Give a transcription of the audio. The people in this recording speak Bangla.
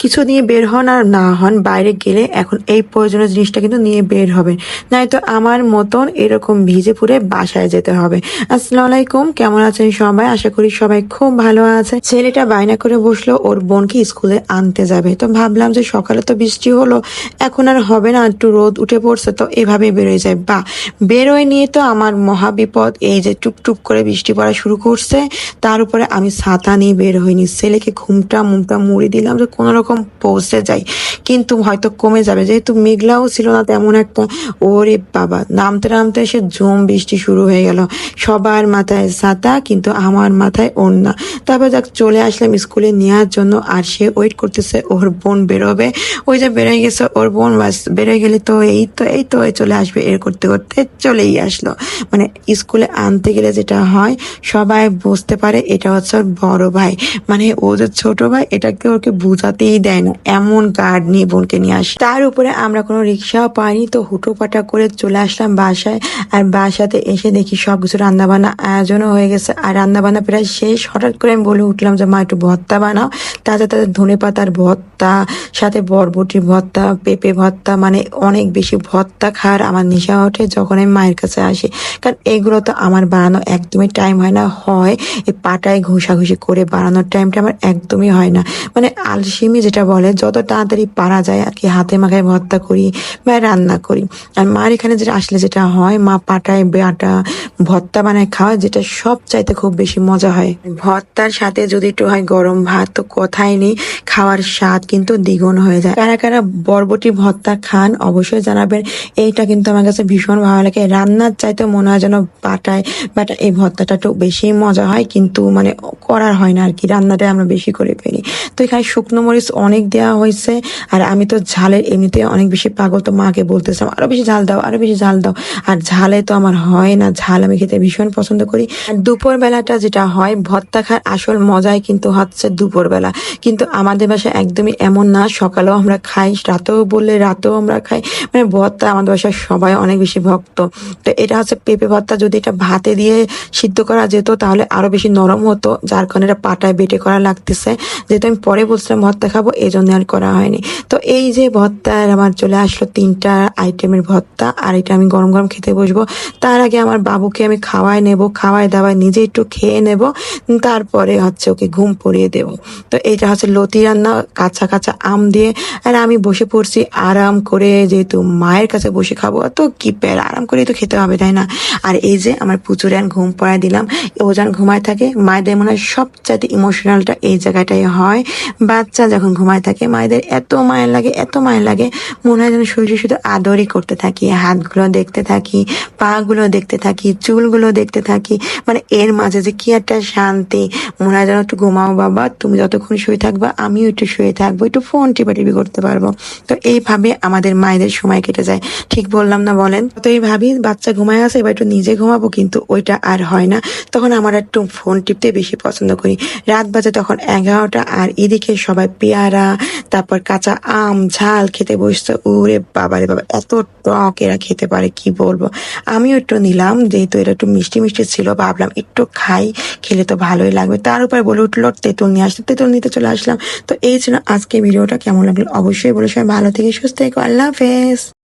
কিছু নিয়ে বের হন আর না হন, বাইরে গেলে এখন এই প্রয়োজনীয় জিনিসটা কিন্তু নিয়ে বের হবে। নয়তো আমার মতন এরকম ভিজে পুরে বাসায় যেতে হবে। আসসালামু আলাইকুম, কেমন আছেন সবাই? আশা করি সবাই খুব ভালো আছে। ছেলেটা বায়না করে বসল, ওর বোনকে স্কুলে আনতে যাবে। তো ভাবলাম যে সকালে তো বৃষ্টি হলো, এখন আর হবে না, একটু রোদ উঠে পড়ছে, তো এভাবে বেরোয় যায়। বা বেরোয় নিয়ে তো আমার মহা বিপদ, এই যে টুপটুপ করে বৃষ্টি পড়া শুরু করছে, তার উপরে আমি ছাতা নিয়ে বের হইনি। ছেলেকে ঘুমটা মুমটা মুড়ি দিলাম যে কোনো রকম পৌঁছে যাই কিন্তু হয়তো কমে যাবে। যেহেতু মেঘলাও ছিল না তেমন একটা ওরে বাবা। নামতে নামতে সে জম বৃষ্টি শুরু হয়ে গেল। সবার মাথায় ছাতা কিন্তু আমার মাথায় ওড়না। তারপর যাক, চলে আসলাম স্কুলে নেওয়ার জন্য। আর সে ওয়েট করতেছে, ওর বোন বেরোবে। ওই যে বেরোয় গেছে ওর বোন, বাস। বেরোয় গেলে তো এই তো এই তো চলে আসবে। এর করতে করতে চলেই আসলো। মানে স্কুলে আনতে গেলে যেটা হয়, সবাই বুঝতে পারে এটা হচ্ছে ওর বড় ভাই। মানে ও যে ছোট ভাই, এটাকে ওকে বুঝাতেই দেয় না। এমন কার্ড নিয়ে বোনকে নিয়ে আসি। তার উপরে আমরা কোনো রিক্সাও পাইনি তো হুটোপাটা করে চলে আসলাম বাসায়। আর বাসাতে এসে দেখি সব কিছু রান্নাবান্না আয়োজনও হয়ে গেছে। আর রান্নাবান্না প্রায় শেষ। হঠাৎ করে আমি বলে উঠলাম যে, মা, একটু ভর্তা বানাও। তাতে তাদের ধনে পাতার ভর্তা, সাথে বরবটির ভর্তা, পেঁপে ভর্তা মানে অনেক বেশি ভর্তা খাওয়ার আমার নেশা ওঠে যখন আমি মায়ের কাছে আসি। কারণ এগুলো তো আমার বানানো একদমই টাইম হয় না, হয় এই পাটায় ঘষাঘষি করে বানানোর টাইমটা আমার একদমই হয় না। মানে আলসিমি যেটা বলে, যত তাড়াতাড়ি পারা যায় আর কি, হাতে মাখায় ভর্তা করি বা রান্না করি। আর মার এখানে যেটা আসলে যেটা হয়, মা পাটায় বাটা ভর্তা বানায় খাওয়া যেটা সব চাইতে খুব বেশি মজা হয়। ভর্তার সাথে যদি একটু হয় গরম ভাত, তো কথাই নেই খাওয়ার স্বাদ কিন্তু দ্বিগুণ হয়ে যায়। কারা কারা বরবটি ভর্তা খান অবশ্যই জানাবেন। এইটা কিন্তু আমার কাছে ভীষণ ভালো লাগে। রান্নার চাইতে মনে হয় যেন পাটায় বাটা এই ভর্তাটা একটু বেশি মজা হয়, কিন্তু মানে করার হয় না আর কি রান্নাটা আমরা বেশি করে ফেলি। তো এখানে শুকনো মরিচ অনেক দেওয়া হয়েছে, আর আমি তো ঝালের এমনিতে অনেক বেশি পাগল, তো মাকে বলতেছিলাম, আরও বেশি ঝাল দাও, আরও বেশি ঝাল দাও। আর ঝালে তো আমার হয় না। ঝাল আমি খেতে ভীষণ পছন্দ করি। আর দুপুর বেলাটা যেটা হয়, ভর্তা খার আসল মজাই কিন্তু হচ্ছে দুপুর বেলা কিন্তু আমাদের বাসায় একদমই এমন না। সকালেও আমরা খাই, রাতেও বললে রাতেও আমরা খাই। মানে ভর্তা আমাদের বাসায় সবাই অনেক বেশি ভক্ত। তো এটা হচ্ছে পেঁপে ভর্তা। যদি এটা ভাতে দিয়ে সিদ্ধ করা যেত তাহলে আরও বেশি নরম হতো, যার কারণে এটা পাটায় বেটে করা লাগতেছে। যেহেতু আমি পরে বলছিলাম ভর্তা খাব এই জন্য আর করা হয়নি। তো এই যে ভর্তার আমার চলে আসলো তিনটা আইটেমের ভর্তা, আর এটা আমি গরম গরম খেতে বসবো। তার আগে আমার বাবুকে আমি খাওয়াই নেব খাওয়াই দাওয়াই নিজে একটু খেয়ে নেব। তারপরে হচ্ছে ওকে ঘুম পড়িয়ে দেব। তো এটা হচ্ছে লতি রান্না, কাঁচা কাঁচা আম দিয়ে। আর আমি বসে পড়ছি আরাম করে, যেহেতু মায়ের কাছে বসে খাব, তো কি প্যার, আরাম করে তো খেতে হবে, তাই না? আর এই যে আমার পুচুরে আর ঘুম পড়ায় দিলাম, ও যখন ঘুমায় থাকে, মায়েদের মনে হয় সবচাইতে ইমোশনালটা এই জায়গাটাই হয়। বাচ্চা যখন ঘুমায় থাকে, মায়েদের এত মায়ের লাগে, এত মায়া লাগে, মনে হয় যেন শরীরে শুধু আদরই করতে থাকি, হাতগুলো দেখতে থাকি, পাগুলো দেখতে থাকি, চুলগুলো দেখতে থাকি মানে এর মাঝে যে কি একটা শান্তি, মনে হয় যেন একটু ঘুমাও বাবা, তুমি যতক্ষণ শুয়ে থাকবা, আমিও একটু শুয়ে থাকব, একটু ফোন টিপাটিপি করতে পারব। তো এইভাবে আমাদের মায়েদের সময় কেটে যায়। ঠিক বললাম না বলেন? তো এই ভাবি বাচ্চা ঘুমায় আছে, এবার একটু নিজে ঘুমাবো, কিন্তু ওইটা আর হয় না। তখন আমার একটু ফোন টিপতে বেশি পছন্দ করি। রাত বাজে তখন এগারোটা, আর এদিকে সবাই পেয়ারা, তারপর কাঁচা আম, ঝাল খেতে বসছে। ওরে বাবা রে বাবা, এত টক এরা খেতে পারে, কি বলব? আমিও একটু নিলাম, যেহেতু এটা একটু মিষ্টি মিষ্টি ছিল, ভাবলাম একটু খাই, খেলে তো ভালোই লাগবে। তার উপরে বলে উঠল, তেঁতুল নিয়ে আসতে তেঁতুল নিতে চলে আসলাম। তো এই ছিল আজকে ভিডিওটা। কেমন লাগল অবশ্যই বলে সবাই ভালো থেকে সুস্থ থেকো। আল্লাহ হাফেজ।